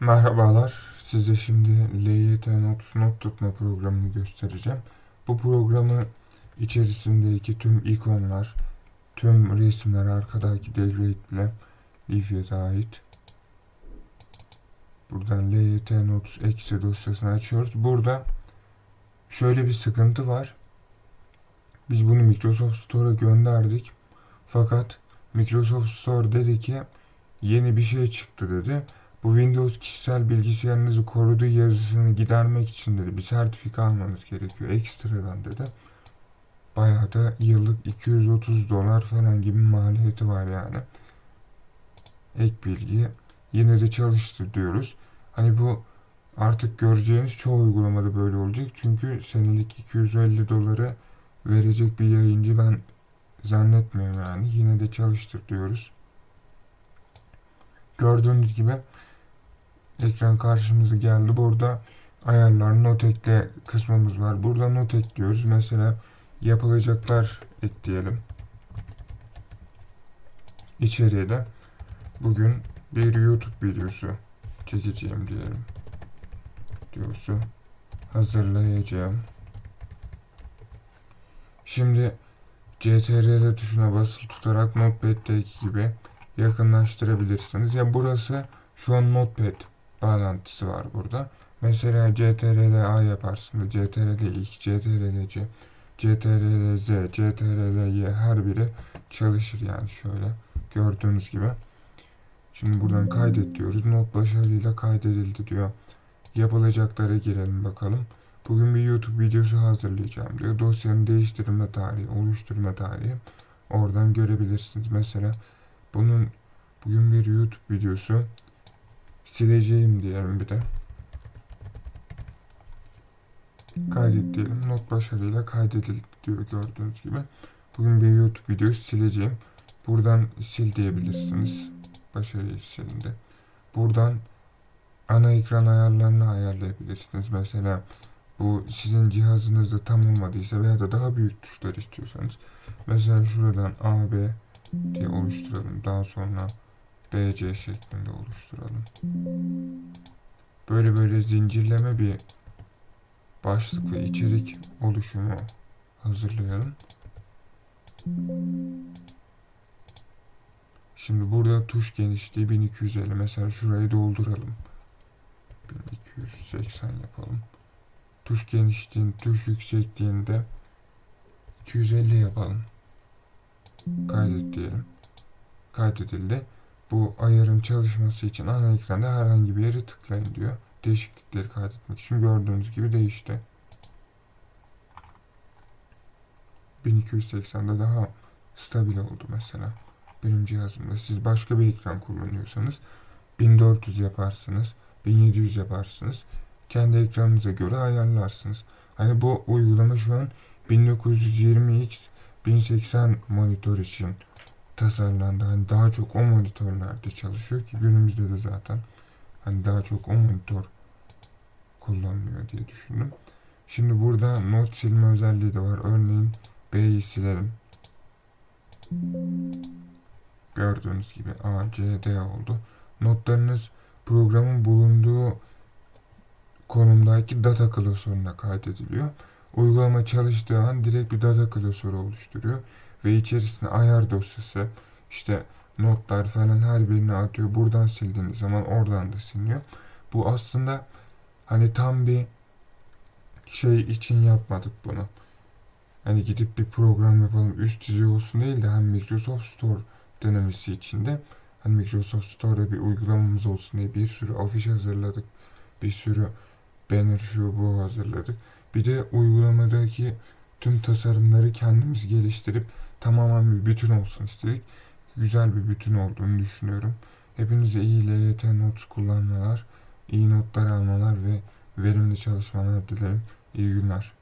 Merhabalar. Size şimdi LYT Notes not tutma programını göstereceğim. Bu programı içerisindeki tüm ikonlar, tüm resimler arkadaki devreye bile Livya'da ait. Buradan LYT Notes eksi dosyasını açıyoruz. Burada şöyle bir sıkıntı var. Biz bunu Microsoft Store'a gönderdik. Fakat Microsoft Store dedi ki yeni bir şey çıktı dedi. Bu Windows kişisel bilgisayarınızı koruduğu yazısını gidermek için dedi bir sertifika almanız gerekiyor ekstradan dedi. Bayağı da yıllık 230 dolar falan gibi maliyeti var yani. Ek bilgi yine de çalıştır diyoruz. Hani bu artık göreceğiniz çoğu uygulamada böyle olacak. Çünkü senelik 250 doları verecek bir yayıncı ben zannetmiyorum yani. Yine de çalıştır diyoruz. Gördüğünüz gibi ekran karşımıza geldi. Burada ayarlar not ekle kısmımız var. Burada not ekliyoruz. Mesela yapılacaklar ekleyelim. İçeriye de bugün bir YouTube videosu çekeceğim diyelim. Videosu hazırlayacağım. Şimdi CTRL tuşuna basılı tutarak Notepad'deki gibi yakınlaştırabilirsiniz. Ya burası şu an Notepad bağlantısı var burada. Mesela CTRL A yaparsınız. CTRL X, CTRL C, CTRL Z, CTRL Y her biri çalışır yani şöyle gördüğünüz gibi. Şimdi buradan kaydet diyoruz. Not başarıyla kaydedildi diyor. Yapılacaklara girelim bakalım. Bugün bir YouTube videosu hazırlayacağım diyor. Dosyanın değiştirilme tarihi, oluşturma tarihi. Oradan görebilirsiniz. Mesela bunun bugün bir YouTube videosu sileceğim diyelim bir de. Kaydet diyelim. Not başarıyla kaydedildi diyor gördüğünüz gibi. Bugün bir YouTube videosu sileceğim. Buradan sil diyebilirsiniz. Başarıyı silindi. Buradan ana ekran ayarlarını ayarlayabilirsiniz. Mesela bu sizin cihazınızda tam olmadıysa veya da daha büyük tuşlar istiyorsanız mesela şuradan A, B diye oluşturalım. Daha sonra BC şeklinde oluşturalım. Böyle böyle zincirleme bir başlık ve içerik oluşumu hazırlayalım. Şimdi burada tuş genişliği 1250. Mesela şurayı dolduralım. 1280 yapalım. Tuş genişliğini, tuş yüksekliğinde 250 yapalım. Kaydet diyelim. Kaydedildi. Bu ayarın çalışması için ana ekranda herhangi bir yere tıklayın diyor. Değişiklikleri kaydetmek için gördüğünüz gibi değişti. 1280'de daha stabil oldu mesela. Benim cihazımda. Siz başka bir ekran kullanıyorsanız 1400 yaparsınız. 1700 yaparsınız. Kendi ekranınıza göre ayarlarsınız. Hani bu uygulama şu an 1920x 1080 monitör için tasarlandı. Hani daha çok o monitörlerde çalışıyor ki günümüzde de zaten hani daha çok o monitör kullanılıyor diye düşündüm. Şimdi burada not silme özelliği de var. Örneğin B'yi silelim. Gördüğünüz gibi A, C, D oldu. Notlarınız programın bulunduğu konumdaki data klasörüne kaydediliyor. Uygulama çalıştığı an direkt bir data klasörü oluşturuyor ve içerisine ayar dosyası işte notlar falan her birini atıyor. Buradan sildiğiniz zaman oradan da siliniyor. Bu aslında hani tam bir şey için yapmadık bunu. Hani gidip bir program yapalım üst düzey olsun değil de hem Microsoft Store denemesi içinde hani Microsoft Store'da bir uygulamamız olsun diye bir sürü afiş hazırladık. Bir sürü banner şu bu hazırladık. Bir de uygulamadaki tüm tasarımları kendimiz geliştirip tamamen bir bütün olsun istedik. Güzel bir bütün olduğunu düşünüyorum. Hepinize iyi LYT Notes kullanmalar, iyi notlar almalar ve verimli çalışmalar dilerim. İyi günler.